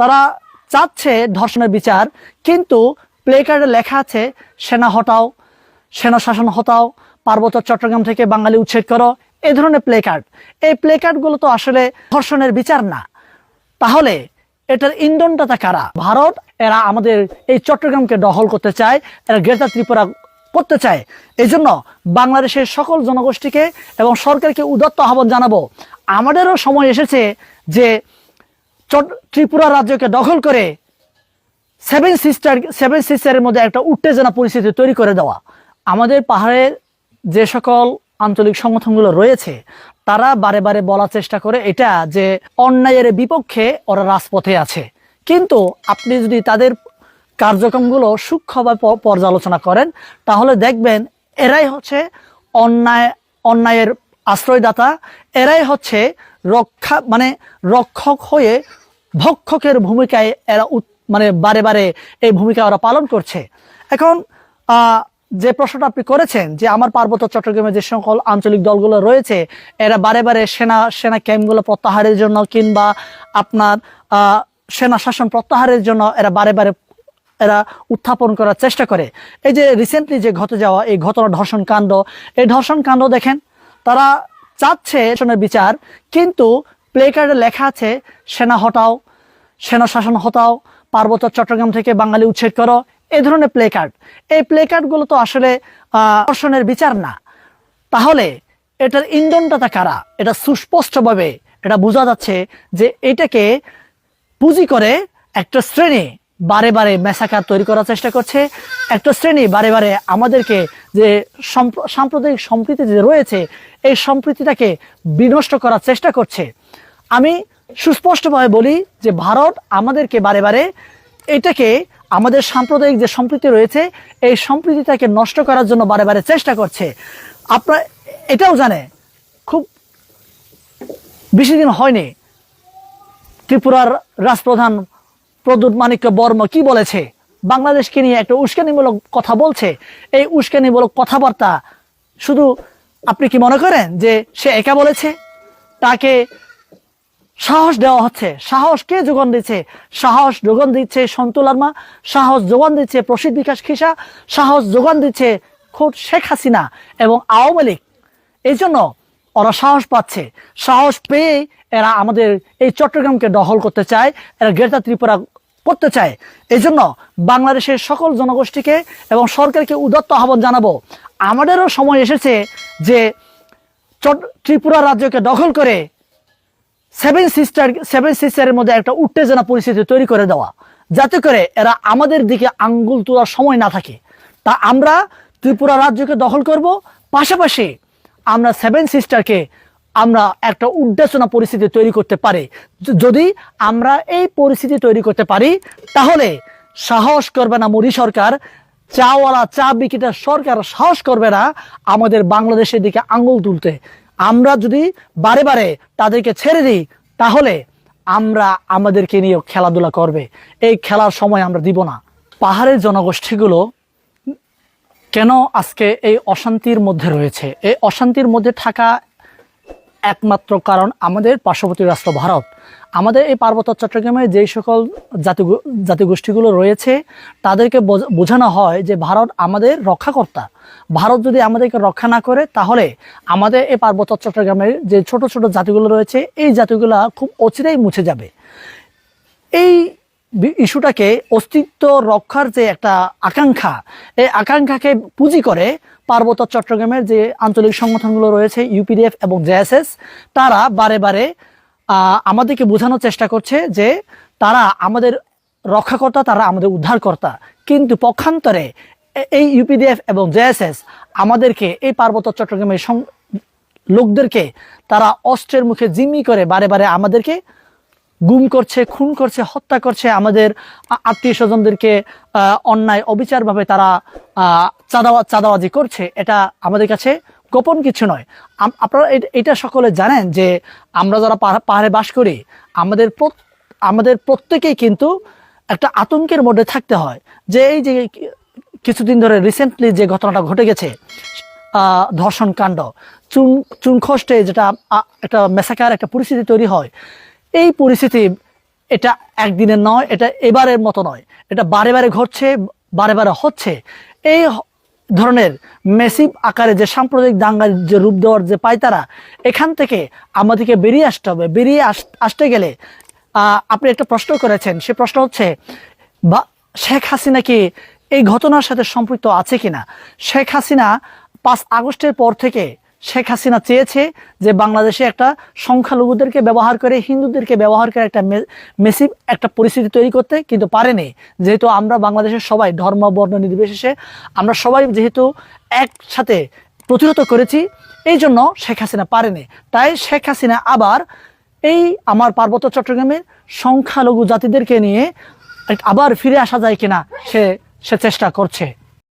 তারা চাচ্ছে ধর্ষণের বিচার, কিন্তু প্লে কার্ডে লেখা আছে, সেনা হটাও, সেনা শাসন হটাও, পার্বত্য চট্টগ্রাম থেকে বাঙালি উচ্ছেদ করো, এ ধরনের প্লে কার্ড এই প্লে কার্ডগুলো তো আসলে ধর্ষণের বিচার না। তাহলে এটার ইন্ধনটা কারা? ভারত, এরা আমাদের এই চট্টগ্রামকে দখল করতে চায়, এরা গ্রেটার ত্রিপুরা করতে চায়। এই জন্য বাংলাদেশের সকল জনগোষ্ঠীকে এবং সরকারকে উদত্ত আহ্বান জানাব। আমাদেরও সময় এসেছে যে ত্রিপুরা রাজ্যকে দখল করে সেভেন সিস্টার, সেভেন সিস্টারের মধ্যে একটা উত্তেজনা পরিস্থিতি তৈরি করে দেওয়া। আমাদের পাহাড়ের যে সকল আঞ্চলিক সংগঠনগুলো রয়েছে, তারা বারে বারে বলার চেষ্টা করে এটা যে অন্যায়ের বিপক্ষে ওরা রাজপথে আছে। কিন্তু আপনি যদি তাদের কার্যক্রমগুলো সূক্ষ্মভাবে পর্যালোচনা করেন, তাহলে দেখবেন এরাই হচ্ছে অন্যায়, অন্যায়ের আশ্রয়দাতা, এরাই হচ্ছে রক্ষা মানে রক্ষক হয়ে ভক্ষকের ভূমিকায় এরা মানে বারে বারে এই ভূমিকা ওরা পালন করছে। এখন যে প্রশ্নটা আপনি করেছেন যে আমার পার্বত্য চট্টগ্রামে যে সকল আঞ্চলিক দলগুলো রয়েছে, এরা বারে বারে সেনা সেনা ক্যাম্পগুলো প্রত্যাহারের জন্য কিংবা আপনার সেনা শাসন প্রত্যাহারের জন্য এরা বারে বারে এরা উত্থাপন করার চেষ্টা করে। এই যে রিসেন্টলি যে ঘটে যাওয়া এই ঘটনা ধর্ষণ কাণ্ড, এই ধর্ষণ কাণ্ড দেখেন, তারা চাচ্ছে বিচার, কিন্তু প্লে কার্ডে লেখা আছে, সেনা হটাও, সেনা শাসন হটাও, পার্বত্য চট্টগ্রাম থেকে বাঙালি উচ্ছেদ করো এই ধরনের প্লে কার্ড এই প্লে কার্ডগুলো তো আসলে দর্শনের বিচার না। তাহলে এটার ইন্ধনটা কারা? এটা সুস্পষ্টভাবে এটা বোঝা যাচ্ছে যে এটাকে পুঁজি করে একটা শ্রেণি বারে বারে মেসাকার তৈরি করার চেষ্টা করছে। একটা শ্রেণি বারে বারে আমাদেরকে যে সম্প্র- সাম্প্রদায়িক সম্প্রীতি যে রয়েছে, এই সম্প্রীতিটাকে বিনষ্ট করার চেষ্টা করছে। আমি সুস্পষ্টভাবে বলি যে ভারত আমাদেরকে বারে বারে এটাকে, আমাদের সাম্প্রদায়িক যে সম্প্রীতি রয়েছে, এই সম্প্রীতিটাকে নষ্ট করার জন্য বারে বারে চেষ্টা করছে। আপনার এটাও জানে, খুব বেশি দিন হয়নি ত্রিপুরার রাষ্ট্রপ্রধান প্রদ্যুৎ মানিক্য বর্ম কি বলেছে? বাংলাদেশকে নিয়ে একটা উস্কানিমূলক কথা বলছে। এই উস্কানিমূলক কথাবার্তা শুধু আপনি কি মনে করেন যে সে একা বলেছে? তাকে সাহস দেওয়া হচ্ছে। সাহস কে যোগান দিচ্ছে? সাহস যোগান দিচ্ছে সন্তু লার্মা সাহস যোগান দিচ্ছে প্রসিদ্ধ বিকাশ খিসা। সাহস যোগান দিচ্ছে খোদ শেখ হাসিনা এবং আওয়ামী লীগ। এই জন্য ওরা সাহস পাচ্ছে। সাহস পেয়ে এরা আমাদের এই চট্টগ্রামকে দখল করতে চায়, এরা গ্রেটার ত্রিপুরা করতে চায়। এই জন্য বাংলাদেশের সকল জনগোষ্ঠীকে এবং সরকারকে উদত্ত আহ্বান জানাব। আমাদেরও সময় এসেছে যে ত্রিপুরা রাজ্যকে দখল করে সেভেন সিস্টার, সেভেন সিস্টারের মধ্যে একটা উত্তেজনা পরিস্থিতি তৈরি করে দেওয়া। যাতে করে এরা আমাদের দিকে আঙ্গুল তোলার সময় না থাকে। তা আমরা ত্রিপুরা রাজ্যকে দখল করব। পাশাপাশি আমরা সেভেন সিস্টারকে আমরা একটা উদ্দেশনা পরিস্থিতি তৈরি করতে পারি। যদি আমরা এই পরিস্থিতি তৈরি করতে পারি, তাহলে সাহস করবে না মোদী সরকার, চাওয়ালা চা বিক্রেতার সরকার সাহস করবে না আমাদের বাংলাদেশের দিকে আঙ্গুল তুলতে। আমরা যদি বারে বারে তাদেরকে ছেড়ে দিই, তাহলে আমরা আমাদেরকে নিয়ে খেলাধুলা করবে। এই খেলার সময় আমরা দিব না। পাহাড়ের জনগোষ্ঠীগুলো কেন আজকে এই অশান্তির মধ্যে রয়েছে? এই অশান্তির মধ্যে থাকা একমাত্র কারণ আমাদের পার্শ্ববর্তী রাষ্ট্র ভারত। আমাদের এই পার্বত্য চট্টগ্রামে যেই সকল জাতি জাতিগোষ্ঠীগুলো রয়েছে, তাদেরকে বোঝ- বোঝানো হয় যে ভারত আমাদের রক্ষাকর্তা। ভারত যদি আমাদেরকে রক্ষা না করে, তাহলে আমাদের এই পার্বত্য চট্টগ্রামের যে ছোট ছোট জাতিগুলো রয়েছে, এই জাতিগুলো খুব অচিরেই মুছে যাবে। এই ইস্যুটাকে অস্তিত্ব রক্ষার যে একটা আকাঙ্ক্ষা, এই আকাঙ্ক্ষাকে পুঁজি করে পার্বত্য চট্টগ্রামের যে আঞ্চলিক সংগঠনগুলো রয়েছে, ইউপিডিএফ এবং জেএসএস, তারা বারে বারে আমাদেরকে বোঝানোর চেষ্টা করছে যে তারা আমাদের রক্ষাকর্তা, তারা আমাদের উদ্ধারকর্তা। কিন্তু পক্ষান্তরে এই ইউপিডিএফ এবং জেএসএস আমাদেরকে, এই পার্বত্য চট্টগ্রামের লোকদেরকে, তারা অস্ত্রের মুখে জিম্মি করে বারে বারে আমাদেরকে গুম করছে, খুন করছে, হত্যা করছে আমাদের আত্মীয় স্বজনদেরকে অন্যায়, অবিচারভাবে তারা চাঁদাওয়া চাঁদাবাজি করছে। এটা আমাদের কাছে গোপন কিছু নয়। আপনারা এটা সকলে জানেন যে আমরা যারা পাহা- পাহাড়ে বাস করি, আমাদের আমাদের প্রত্যেকেই কিন্তু একটা আতঙ্কের মধ্যে থাকতে হয় যে এই যে কিছুদিন ধরে রিসেন্টলি যে ঘটনাটা ঘটে গেছে ধর্ষণ কাণ্ড, চুন চুনখষ্টে যেটা একটা মেসাকার একটা পরিস্থিতি তৈরি হয় এই পরিস্থিতি এটা একদিনের নয়, এটা এবারের মতো নয়। এটা বারে বারে ঘটছে, বারে বারে হচ্ছে। এই ধরনের মেসিভ আকারে যে সাম্প্রদায়িক দাঙ্গার যে রূপ দেওয়ার যে পায়তারা এখান থেকে আমাদেরকে বেরিয়ে আসতে হবে। বেরিয়ে আস- আসতে গেলে আপনি একটা প্রশ্ন করেছেন। সে প্রশ্ন হচ্ছে, বা, শেখ হাসিনা কি এই ঘটনার সাথে সম্পৃক্ত আছে কিনা? শেখ হাসিনা পাঁচ আগস্টের পর থেকে শেখ হাসিনা চেয়েছে যে বাংলাদেশে একটা সংখ্যালঘুদেরকে ব্যবহার করে, হিন্দুদেরকে ব্যবহার করে একটা মেসিভ একটা পরিস্থিতি তৈরি করতে কিন্তু পারেনি। যেহেতু আমরা বাংলাদেশের সবাই ধর্ম, বর্ণ নির্বিশেষে আমরা সবাই যেহেতু একসাথে প্রতিহত করেছি, এই জন্য শেখ হাসিনা পারেনি। তাই শেখ হাসিনা আবার এই আমার পার্বত্য চট্টগ্রামের সংখ্যালঘু জাতিদেরকে নিয়ে আবার ফিরে আসা যায় কিনা সে সে চেষ্টা করছে।